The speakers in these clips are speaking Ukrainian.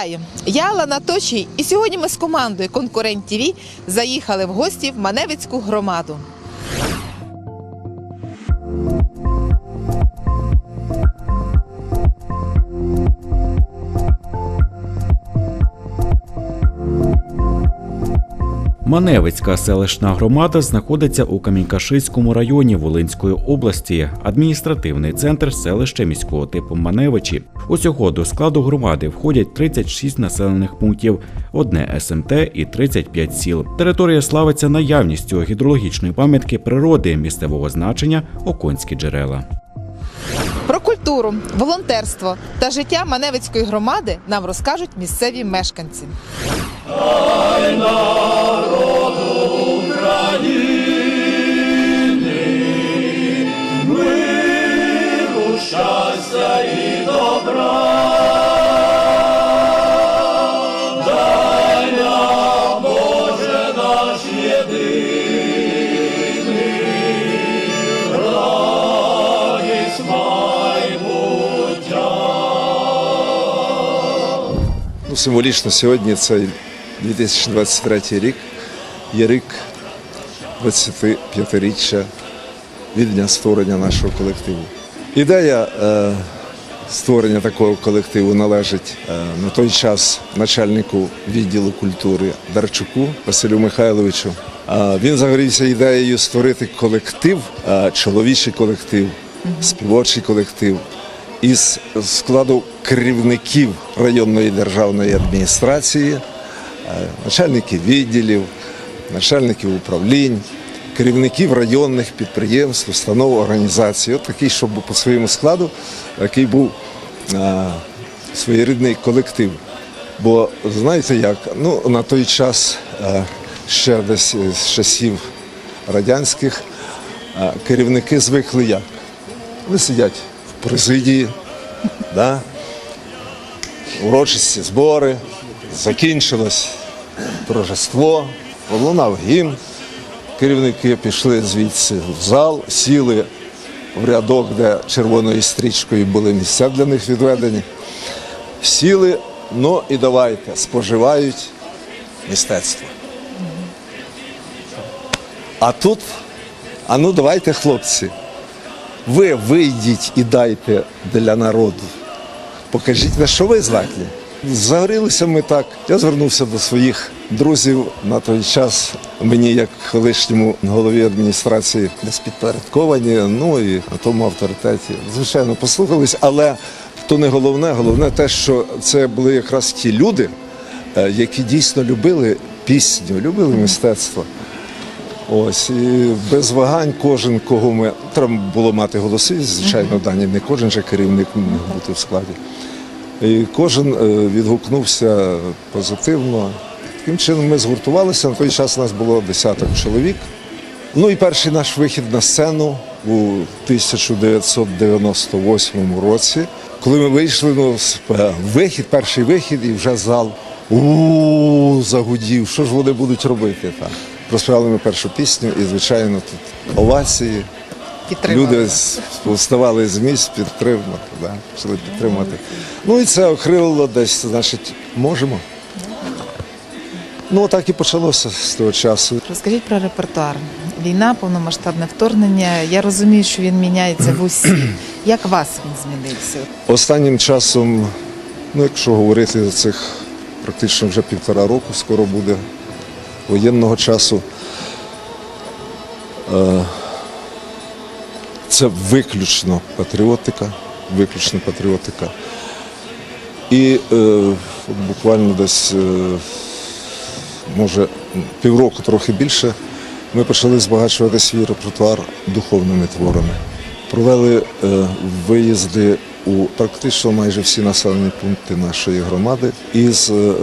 Вітаю! Я Лана Точій, і сьогодні ми з командою Конкурент ТІВІ заїхали в гості в Маневицьку громаду. Маневицька селищна громада знаходиться у Камінькашиському районі Волинської області, адміністративний центр селища міського типу Маневичі. Усього до складу громади входять 36 населених пунктів, одне СМТ і 35 сіл. Територія славиться наявністю гідрологічної пам'ятки природи місцевого значення Оконські джерела. Про культуру, волонтерство та життя Маневицької громади нам розкажуть місцеві мешканці. Ну, символічно сьогодні це 2023 рік, є рік 25-річчя від дня створення нашого колективу. Ідея е, створення такого колективу належить е, на той час начальнику відділу культури Дарчуку Василю Михайловичу. Е, він загорівся ідеєю створити колектив, е, чоловічий колектив, співочий колектив із складу керівників районної державної адміністрації, начальників відділів, начальників управлінь, керівників районних підприємств, установ, організацій. От такий, щоб по своєму складу, який був е, своєрідний колектив. Бо знаєте як, ну на той час е, ще десь з часів радянських е, керівники звикли як? Вони сидять в президії, да? урочисті збори, закінчилось торжество, пролунав гімн. Керівники пішли звідси в зал, сіли в рядок, де червоною стрічкою були місця для них відведені. Сіли, ну і давайте, споживають мистецтво. А тут, а ну давайте, хлопці, ви вийдіть і дайте для народу. Покажіть, на що ви здатні. Загорілися ми так. Я звернувся до своїх друзів на той час. Мені, як колишньому голові адміністрації, десь підпорядковані, ну і на тому авторитеті. Звичайно, послухались, але то не головне, головне те, що це були якраз ті люди, е, які дійсно любили пісню, любили мистецтво. Ось і без вагань кожен, кого ми треба було мати голоси, звичайно, дані не кожен же керівник міг бути в складі. І кожен е, відгукнувся позитивно. Таким чином ми згуртувалися. На той час у нас було десяток чоловік. Ну і перший наш вихід на сцену у 1998 році, коли ми вийшли, ну, е, вихід, перший вихід, і вже зал у загудів. Що ж вони будуть робити? Так. Проспівали ми першу пісню, і, звичайно, тут овації. Люди вставали з місць підтримати, да, почали підтримати. Ну і це охрилило десь, значить, можемо. Ну, так і почалося з того часу. Розкажіть про репертуар. Війна, повномасштабне вторгнення. Я розумію, що він міняється в усі. Як вас він змінився? Останнім часом, ну якщо говорити за цих практично вже півтора року, скоро буде воєнного часу. е, Це виключно патріотика, виключно патріотика. І е, буквально десь, е, може, півроку трохи більше, ми почали збагачувати свій репертуар духовними творами. Провели е, виїзди у практично майже всі населені пункти нашої громади із е,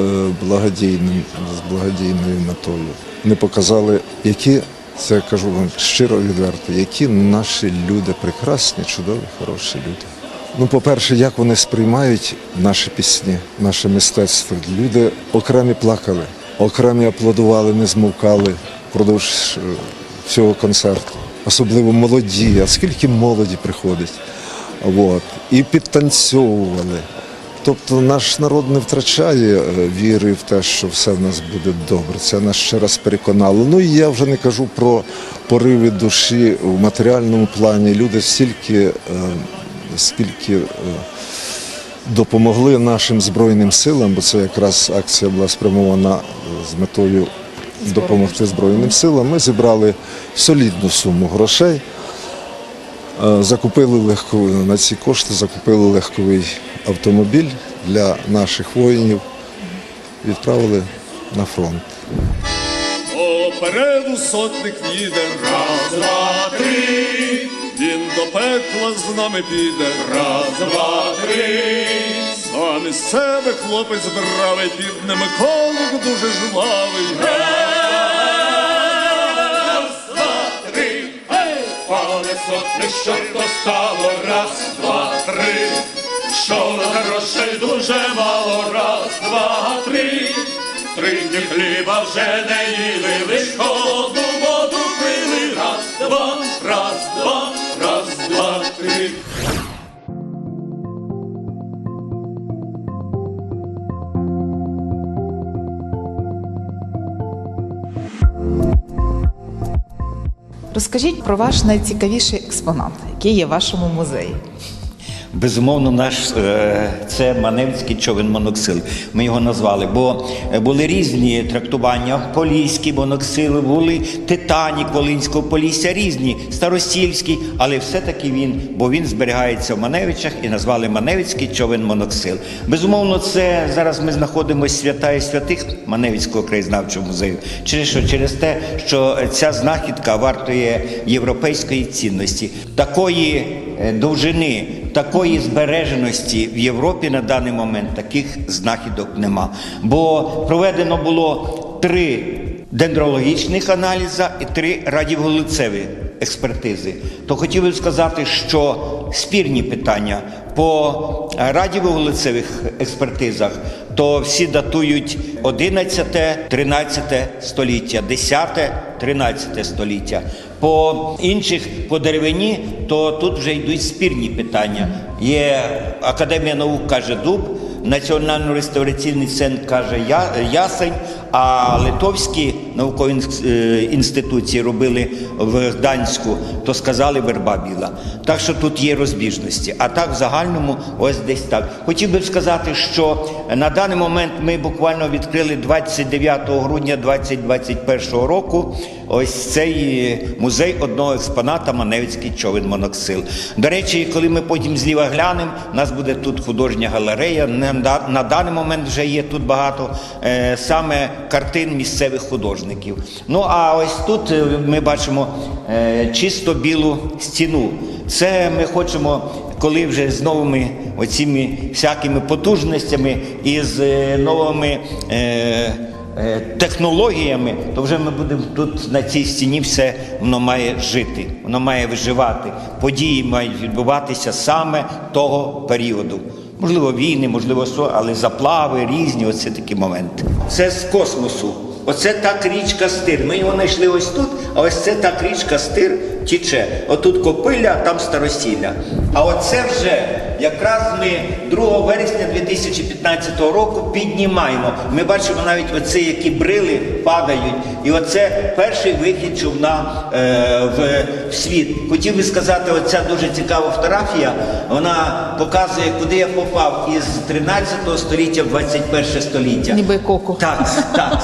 благодійним, з благодійною метою. Ми показали, які, це я кажу вам щиро відверто, які наші люди прекрасні, чудові, хороші люди. Ну, по-перше, як вони сприймають наші пісні, наше мистецтво. Люди окремі плакали, окремі аплодували, не змовкали впродовж е, всього концерту. Особливо молоді, а скільки молоді приходить. От. І підтанцьовували. Тобто наш народ не втрачає е, віри в те, що все в нас буде добре. Це нас ще раз переконало. Ну і я вже не кажу про пориви душі в матеріальному плані. Люди стільки, е, скільки е, допомогли нашим збройним силам, бо це якраз акція була спрямована е, з метою допомогти Збройним силам. Ми зібрали солідну суму грошей. Е, Закупили легковий на ці кошти, закупили легковий автомобіль для наших воїнів, відправили на фронт. Попереду сотник їде, раз, два, три. До пекла з нами піде, раз, два, три. Сам із себе хлопець бравий, під ними колок дуже жвавий. Раз, два, три. Пане сотник, що то стало, раз, два, три. Що грошей дуже мало, раз, два, три. Три дні хліба вже не їли, лиш холодну воду пили. Раз, два, раз, два, Розкажіть про ваш найцікавіший експонат, який є в вашому музеї. Безумовно, наш е, це Маневський човен моноксил. Ми його назвали, бо е, були різні трактування. Поліські моноксили, були Титанік Волинського Полісся, різні, Старосільський, але все-таки він, бо він зберігається в Маневичах і назвали Маневицький човен моноксил. Безумовно, це зараз ми знаходимося свята і святих Маневицького краєзнавчого музею. Через що? Через те, що ця знахідка вартує європейської цінності, такої е, довжини такої збереженості в Європі на даний момент таких знахідок нема. Бо проведено було три дендрологічних аналіза і три радіовуглецеві експертизи. То хотів би сказати, що спірні питання по радіовуглецевих експертизах, то всі датують 11, 13 століття, 10, 13 століття. По інших по деревині, то тут вже йдуть спірні питання. Є Академія наук каже дуб, Національно-реставраційний центр каже ясень, а литовські наукові е, інституції робили в Гданську, то сказали верба біла. Так що тут є розбіжності. А так в загальному ось десь так. Хотів би сказати, що на даний момент ми буквально відкрили 29 грудня 2021 року ось цей е, музей одного експоната Маневицький човен моноксил. До речі, коли ми потім зліва глянемо, у нас буде тут художня галерея. На, даний момент вже є тут багато е, саме картин місцевих художників. Ну а ось тут е, ми бачимо е, чисто білу стіну. Це ми хочемо, коли вже з новими оціми всякими потужностями і з новими. Технологіями, то вже ми будемо тут на цій стіні все воно має жити, воно має виживати. Події мають відбуватися саме того періоду. Можливо, війни, можливо, але заплави різні, оце такі моменти. Це з космосу. Оце так річка Стир. Ми його знайшли ось тут, а ось це так річка Стир тіче. Отут копиля, а там Старосілля. А оце вже якраз ми 2 вересня 2015 року піднімаємо. Ми бачимо навіть оце, які брили падають. І оце перший вихід човна е, в, в світ. Хотів би сказати, оця дуже цікава фотографія. Вона показує, куди я попав із 13 століття в 21 століття. Ніби коку. Так, так.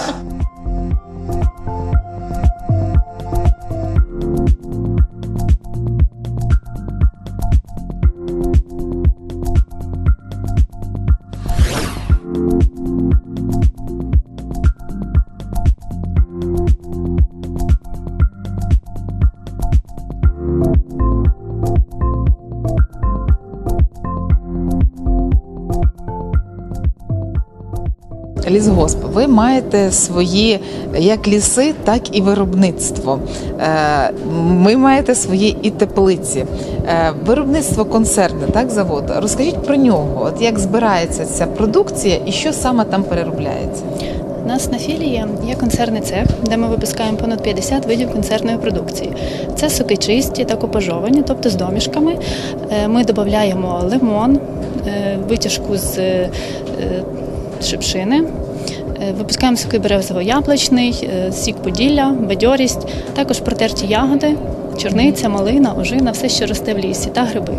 Лісгосп, ви маєте свої як ліси, так і виробництво. Е, Ви маєте свої і теплиці. Е, Виробництво концерни, так, завод. Розкажіть про нього. От як збирається ця продукція і що саме там переробляється? У нас на філії є концерний цех, де ми випускаємо понад 50 видів концертної продукції. Це соки чисті та купажовані, тобто з домішками. Е, Ми додаємо лимон, е, витяжку з е, шипшини. Е, Випускаємо соки березово-яблучний, е, сік поділля, бадьорість, також протерті ягоди, чорниця, малина, ожина, все, що росте в лісі, та гриби.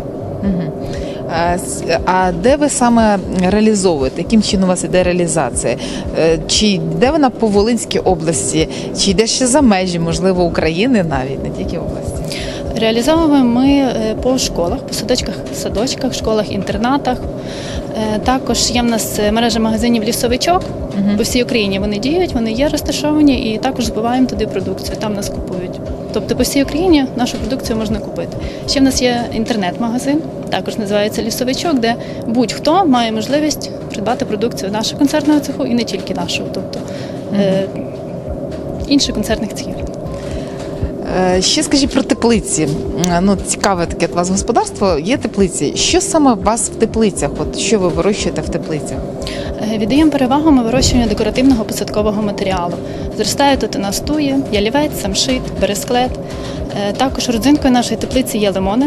А де ви саме реалізовуєте? Яким чином у вас іде реалізація? Е, Чи йде вона по Волинській області, чи йде ще за межі, можливо, України навіть, не тільки області? Реалізовуємо ми е, по школах, по садочках, садочках, школах, інтернатах. Е, Також є в нас е, мережа магазинів лісовичок. По всій Україні вони діють, вони є розташовані і також збиваємо туди продукцію. Там нас купують. Тобто по всій Україні нашу продукцію можна купити. Ще в нас є інтернет-магазин, також називається лісовичок, де будь-хто має можливість придбати продукцію нашого концертного цеху і не тільки нашого, тобто е, інших концертних цехів. Е, Ще скажіть про теплиці. Ну, цікаве таке у вас господарство. Є теплиці. Що саме у вас в теплицях? От що ви вирощуєте в теплицях? Е, Віддаємо перевагу ми вирощуванню декоративного посадкового матеріалу. Зростає тут у нас туї, ялівець, самшит, бересклет. Е, Також родзинкою нашої теплиці є лимони.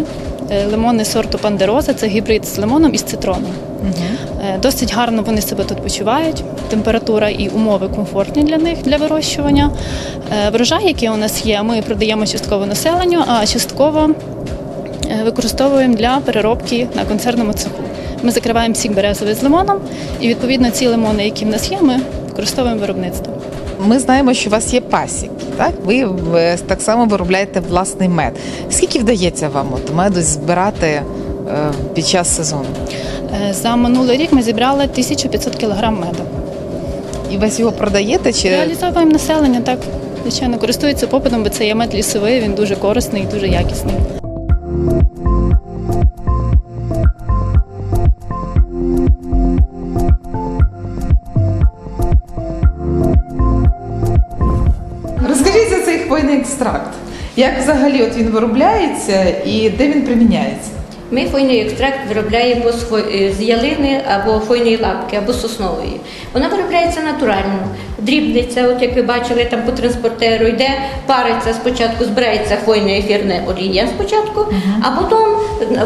Лимони сорту пандероза це гібрид з лимоном і з цитроном. Е, Досить гарно вони себе тут почувають. Температура і умови комфортні для них для вирощування. Е, Врожай, який у нас є, ми продаємо частково населенню, а частково е, використовуємо для переробки на концерному цеху. Ми закриваємо сік березовий з лимоном, і відповідно ці лимони, які в нас є, ми використовуємо виробництво. Ми знаємо, що у вас є пасіки. Так, ви е, так само виробляєте власний мед. Скільки вдається вам от меду збирати е, під час сезону? Е, За минулий рік ми зібрали 1500 кг меду. І весь його продаєте чи Реалізовуємо населення, так звичайно, користується попитом, бо це є мед лісовий, він дуже корисний і дуже якісний. розкажіть за цей хвойний екстракт? Як взагалі от він виробляється і де він приміняється? Ми фойний екстракт виробляємо з, з ялини або фойної лапки, або соснової. Вона виробляється натурально, дрібниться, от як ви бачили там по транспортеру, йде, париться спочатку, збирається фойне ефірне олія спочатку, а потім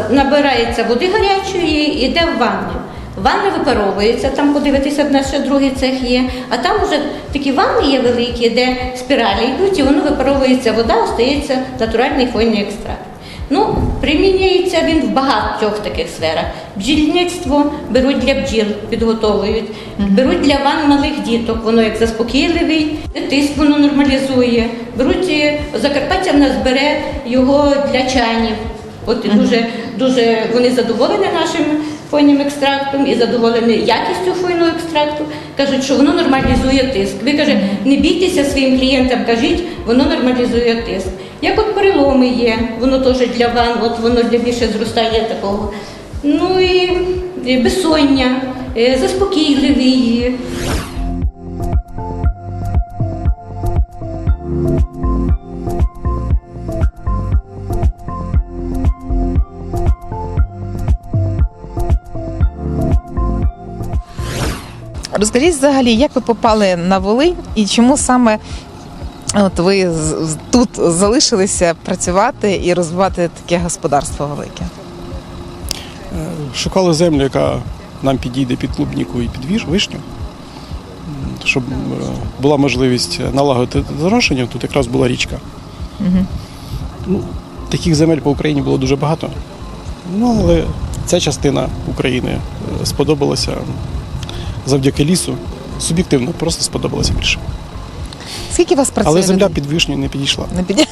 набирається води гарячої і йде в ванну. Ванна випаровується, там подивитися, в нас ще другий цех є, а там вже такі ванни є великі, де спіралі йдуть, і воно випаровується вода, остається натуральний фойний екстракт. Ну, примінюється він в багатьох таких сферах. Бджільництво беруть для бджіл, підготовують, беруть для ван малих діток, воно як заспокійливий, тиск воно нормалізує. Беруть е, Закарпаття в нас бере його для чанів. От дуже, дуже вони задоволені нашим фойним екстрактом і задоволені якістю фойного екстракту. Кажуть, що воно нормалізує тиск. Ви каже, не бійтеся своїм клієнтам, кажіть, воно нормалізує тиск. Як от переломи є, воно теж для ван, от воно для більше зростання такого. Ну і, безсоння, е, заспокійливий. Розкажіть взагалі, як ви попали на Волинь і чому саме от ви тут залишилися працювати і розвивати таке господарство велике? Шукали землю, яка нам підійде під клубніку і під вишню, щоб е, була можливість налагодити зрошення, тут якраз була річка. Ну, таких земель по Україні було дуже багато. Ну, але ця частина України е, сподобалася завдяки лісу. Суб'єктивно, просто сподобалася більше. Скільки у вас працює? Але земля під вишню не підійшла. на під...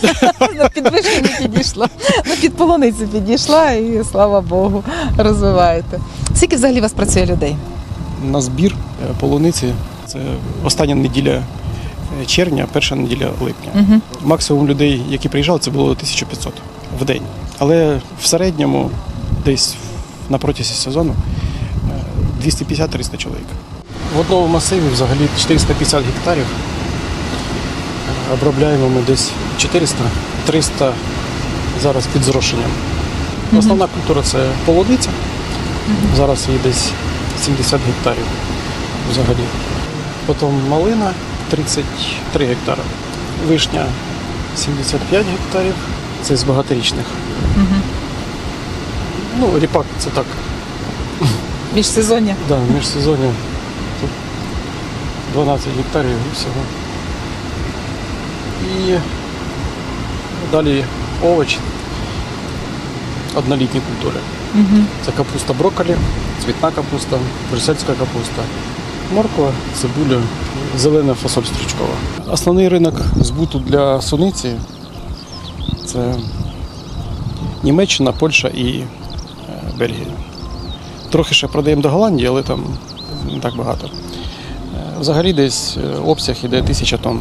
на підвищення не підійшла. На під полуницю підійшла і слава Богу, розвиваєте. Скільки взагалі у вас працює людей? На збір е, полуниці це остання неділя е, червня, перша неділя липня. Угу. Максимум людей, які приїжджали, це було 1500 в день. Але в середньому десь на протязі сезону е, 250-300 чоловік. В одному масиві взагалі 450 гектарів. Обробляємо ми десь 400-300 зараз під зрошенням. Основна культура це полуниця. Зараз її десь 70 гектарів взагалі. Потім малина 33 гектари. Вишня 75 гектарів. Це з багаторічних. Ну, ріпак це так. Міжсезоння. Да, міжсезоння тут 12 гектарів і всього. І далі овочі. Однолітні культури. Це капуста брокколі, цвітна капуста, брюссельська капуста, морква, цибуля, зелена фасоль стручкова. Основний ринок збуту для суниці це Німеччина, Польща і е, Бельгія. Трохи ще продаємо до Голландії, але там не так багато. Е, Взагалі десь е, обсяг іде тисяча тонн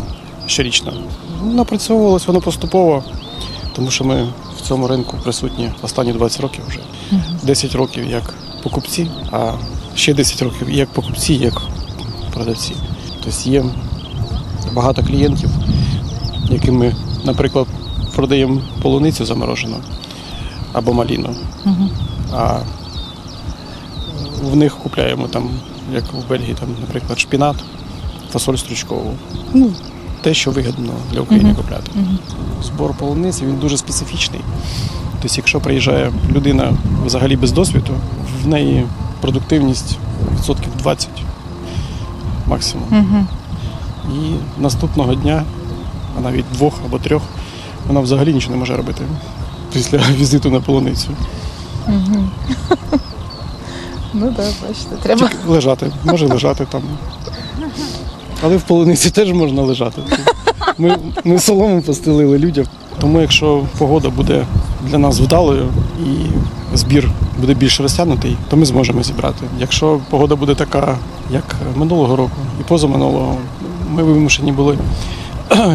щорічно. Напрацьовувалось воно поступово, тому що ми в цьому ринку присутні останні 20 років вже. 10 років як покупці, а ще 10 років як покупці, як продавці. Тобто є багато клієнтів, яким ми, наприклад, продаємо полуницю заморожену або маліну. А в них купляємо там, як в Бельгії, там, наприклад, шпінат, фасоль стручкову. Ну, те, що вигідно для України купляти. Збор полуниці він дуже специфічний. Тобто, якщо приїжджає людина взагалі без досвіду, в неї продуктивність відсотків 20 максимум. І наступного дня, а навіть двох або трьох, вона взагалі нічого не може робити після візиту на полуницю. Ну так, бачите, треба. Тільки лежати, може лежати там. Але в полуниці теж можна лежати. Ми, ми солому постелили людям. Тому якщо погода буде для нас вдалою і збір буде більш розтягнутий, то ми зможемо зібрати. Якщо погода буде така, як минулого року і позаминулого, ми вимушені були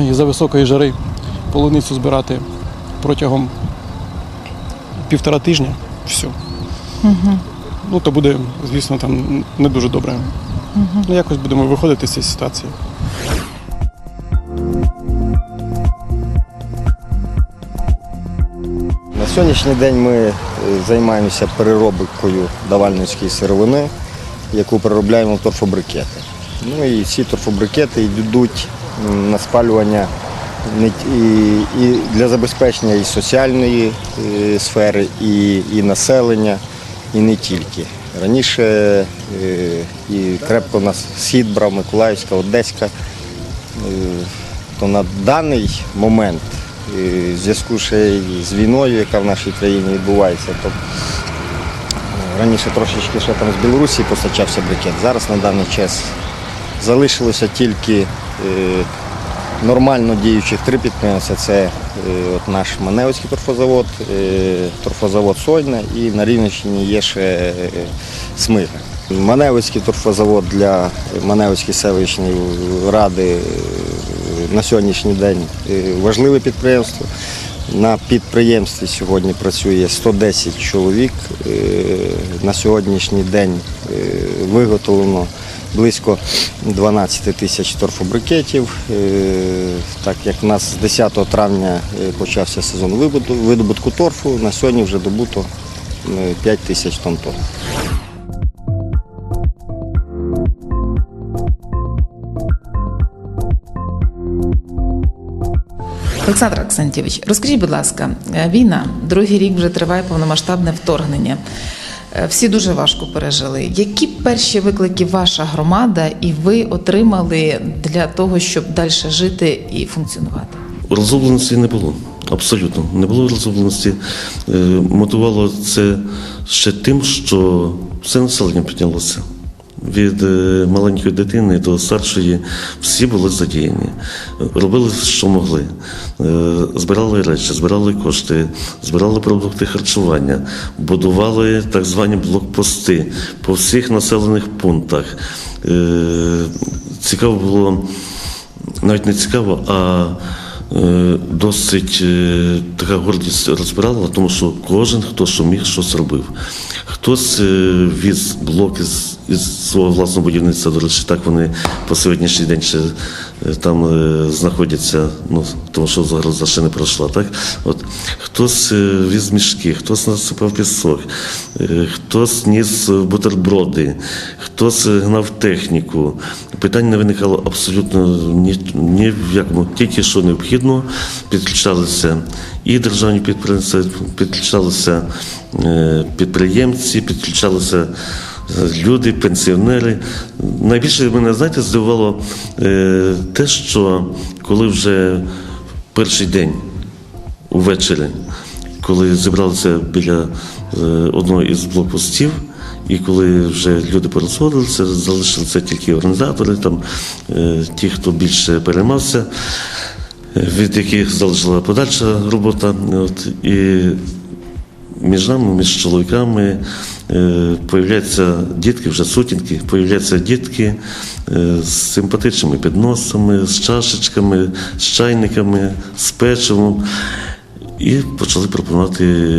із-за високої жари полуницю збирати протягом півтора тижня. Все. Ну, то буде, звісно, там не дуже добре. Ну, якось будемо виходити з цієї ситуації. На сьогоднішній день ми е, займаємося переробкою давальницької сировини, яку переробляємо в торфобрикети. Ну і ці торфобрикети йдуть на спалювання і, для забезпечення і соціальної е, сфери, і, населення, і не тільки. Раніше і крепко нас схід брав Миколаївська, Одеська. Е, то на даний момент, е, в зв'язку ще з війною, яка в нашій країні відбувається, то е, раніше трошечки ще там з Білорусі постачався брикет. Зараз на даний час залишилося тільки е, нормально діючих три підприємства. Це е, от наш Маневський торфозавод, е, торфозавод Сойна і на Рівненщині є ще е, Смига. Маневицький торфозавод для Маневицької селищної ради е, на сьогоднішній день е, важливе підприємство. На підприємстві сьогодні працює 110 чоловік. Е, На сьогоднішній день виготовлено близько 12 тисяч торфобрикетів. Так як в нас з 10 травня почався сезон видобутку- торфу, на сьогодні вже добуто е, 5 тисяч тонн торфу. Олександр Оксантєвич, розкажіть, будь ласка, е, війна, другий рік вже триває повномасштабне вторгнення. Е, Всі дуже важко пережили. Які перші виклики ваша громада і ви отримали для того, щоб далі жити і функціонувати? Розробленості не було. Абсолютно не було розробленості. Е, Мотивувало це ще тим, що все населення піднялося. Від е, маленької дитини до старшої всі були задіяні, робили, що могли. Е, Збирали речі, збирали кошти, збирали продукти харчування, будували так звані блокпости по всіх населених пунктах. Е, Цікаво було навіть не цікаво, а досить така гордість розбирала, тому що кожен, хто що міг, щось робив. Хтось віз блоки з із свого власного будівництва. До речі, так вони по сьогоднішній день ще е, там е, знаходяться, ну тому що загроза ще не пройшла. Так, от хтось е, віз мішки, хтось насипав пісок, хтось ніс бутерброди, хтось гнав техніку. Питань не виникало абсолютно ні, ні в якому, тільки що необхідно, підключалися і державні підприємства, підключалися підприємці, підключалися люди, пенсіонери. Найбільше мене, знаєте, здивувало е, те, що коли вже перший день увечері, коли зібралися біля е, одного із блокпостів, і коли вже люди порозходилися, залишилися тільки організатори, там, е, ті, хто більше переймався, від яких залежала подальша робота. От, і між нами, між чоловіками е, появляються дітки, вже сутінки, появляються дітки е, з симпатичними підносами, з чашечками, з чайниками, з печивом. І почали пропонувати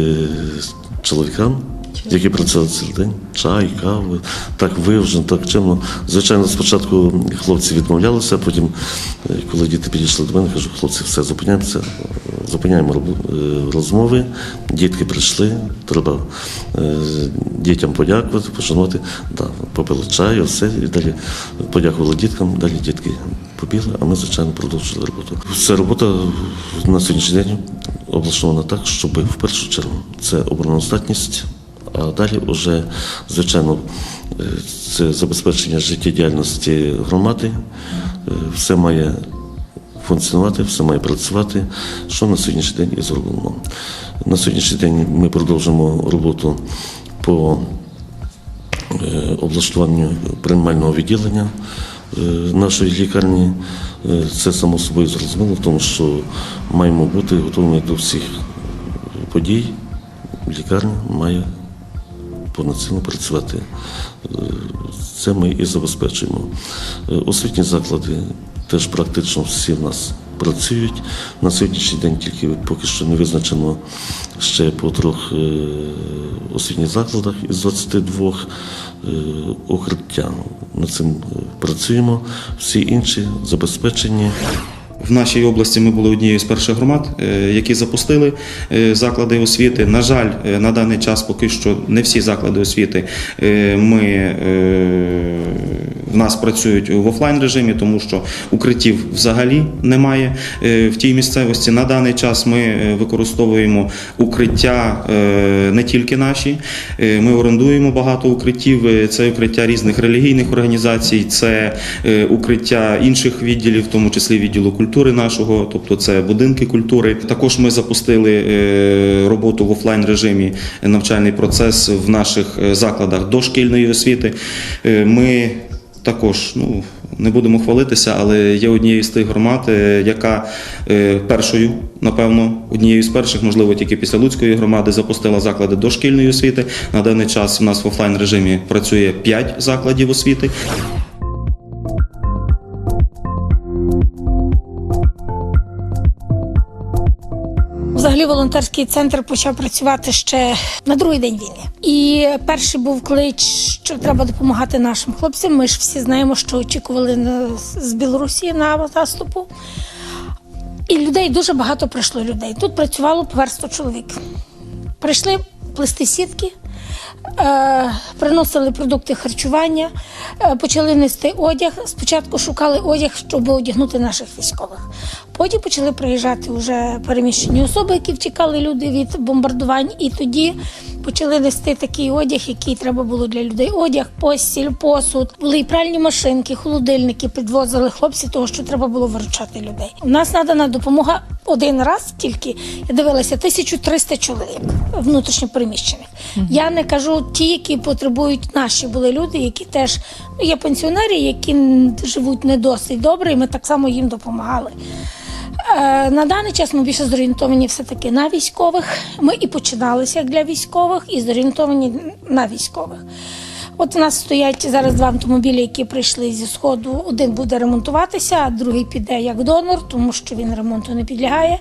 чоловікам, які працювали цілий день, чай, каву, так вивжено, так чимно. Звичайно, спочатку хлопці відмовлялися, а потім, е, коли діти підійшли до мене, кажу, хлопці, все, зупиняємося, зупиняємо е, розмови. Дітки прийшли, треба е, дітям подякувати, пошанувати. Да, попили чаю, все, і далі подякували діткам, далі дітки побігли, а ми, звичайно, продовжили роботу. Вся робота на сьогоднішній день облаштована так, щоб в першу чергу це обороноздатність, а далі вже, звичайно, е, це забезпечення життєдіяльності громади. Е, Все має функціонувати, все має працювати, що на сьогоднішній день і зроблено. На сьогоднішній день ми продовжимо роботу по е, облаштуванню приймального відділення нашої лікарні. Це само собою зрозуміло, тому що маємо бути готовими до всіх подій. Лікарня має повноцінно працювати. Це ми і забезпечуємо. Освітні заклади теж практично всі в нас працюють. На сьогоднішній день тільки поки що не визначено ще по трьох е, освітніх закладах із 22 е, укриття. Над цим е, працюємо. Всі інші забезпечені. В нашій області ми були однією з перших громад, е, які запустили е, заклади освіти. На жаль, е, на даний час поки що не всі заклади освіти ми в нас працюють в офлайн режимі, тому що укриттів взагалі немає е, в тій місцевості. На даний час ми е, використовуємо укриття е, не тільки наші. Ми орендуємо багато укриттів. Це укриття різних релігійних організацій, це укриття інших відділів, в тому числі відділу культури нашого, тобто це будинки культури. Також ми запустили роботу в офлайн режимі, навчальний процес в наших закладах дошкільної освіти. Ми також ну не будемо хвалитися, але є однією з тих громад, е, яка е, першою, напевно, однією з перших, можливо, тільки після Луцької громади, запустила заклади дошкільної освіти. На даний час у нас в офлайн режимі працює 5 закладів освіти. Волонтерський центр почав працювати ще на другий день війни. І перший був клич, що треба допомагати нашим хлопцям. Ми ж всі знаємо, що очікували з Білорусі на наступу. І людей дуже багато прийшло людей. Тут працювало поверсто чоловік. Прийшли плести сітки, е, приносили продукти харчування, е, почали нести одяг. Спочатку шукали одяг, щоб одягнути наших військових. Потім почали приїжджати вже переміщені особи, які втікали люди від бомбардувань, і тоді почали нести такий одяг, який треба було для людей. Одяг, постіль, посуд. Були і пральні машинки, холодильники підвозили хлопці, того що треба було виручати людей. У нас надана допомога один раз тільки. Я дивилася 1300 чоловік внутрішньо переміщених. Я не кажу ті, які потребують наші були люди, які теж ну, є пенсіонери, які живуть не досить добре, і ми так само їм допомагали. Е, На даний час ми більше зорієнтовані все-таки на військових. Ми і починалися як для військових, і зорієнтовані на військових. От у нас стоять зараз два автомобілі, які прийшли зі сходу. Один буде ремонтуватися, а другий піде як донор, тому що він ремонту не підлягає.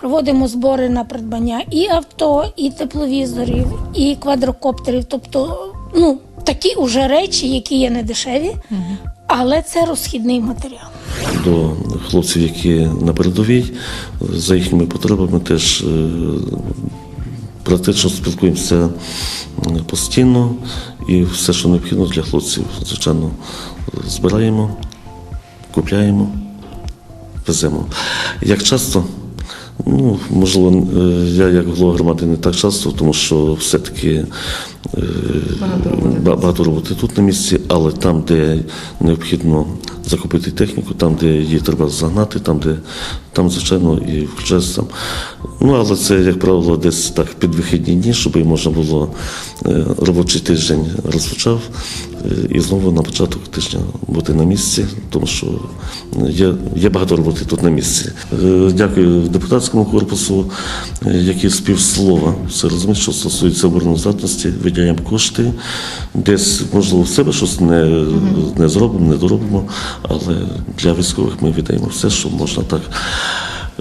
Проводимо збори на придбання і авто, і тепловізорів, і квадрокоптерів. Тобто, ну такі уже речі, які є недешеві, але це розхідний матеріал. До хлопців, які на передовій, за їхніми потребами теж е, практично спілкуємося постійно і все, що необхідно для хлопців, звичайно, збираємо, купляємо, веземо. Як часто? Ну, можливо, е, я як голова громади не так часто, тому що все-таки е, багато роботи тут на місці, але там, де необхідно закупити техніку, там, де її треба загнати, там, де там, звичайно, і включається там. Ну, але це, як правило, десь так під вихідні дні, щоб можна було е, робочий тиждень розпочав е, і знову на початок тижня бути на місці, тому що є, є багато роботи тут на місці. Е, Дякую депутатському корпусу, який співслова все розуміє, що стосується обороноздатності, виділяємо кошти. Десь, можливо, в себе щось не, не зробимо, не доробимо, але для військових ми віддаємо все, що можна так.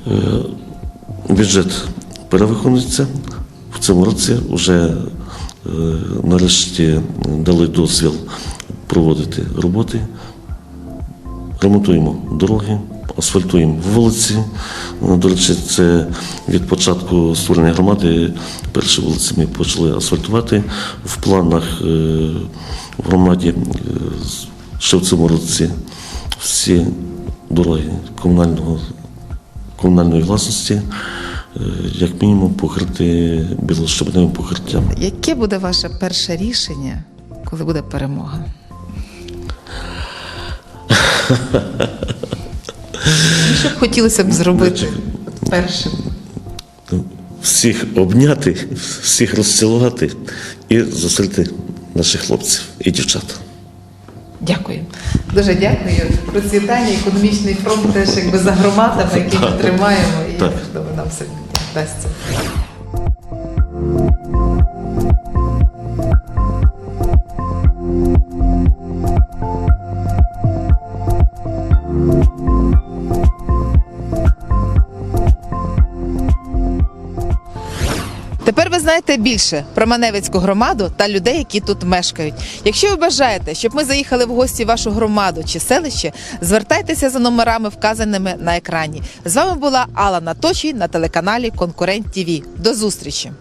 Е, Бюджет перевиконується. В цьому році вже е, нарешті дали дозвіл проводити роботи. Ремонтуємо дороги, асфальтуємо вулиці. Ну, До речі, це від початку створення громади перші вулиці ми почали асфальтувати. В планах е, в громаді е, ще в цьому році всі дороги комунального, комунальної власності, е, як мінімум, покрити білощебневим покриттям. Яке буде ваше перше рішення, коли буде перемога? Що б хотілося б зробити першим? всіх обняти, всіх розцілувати і зустріти наших хлопців і дівчат. Дякую. Дуже дякую. Процвітання, економічний фронт теж якби за громадами, які ми тримаємо, і Так. думаю, нам все вдасться. Знаєте більше про Маневицьку громаду та людей, які тут мешкають. Якщо ви бажаєте, щоб ми заїхали в гості в вашу громаду чи селище, звертайтеся за номерами, вказаними на екрані. З вами була Алла Наточій на телеканалі Конкурент ТІВІ. До зустрічі!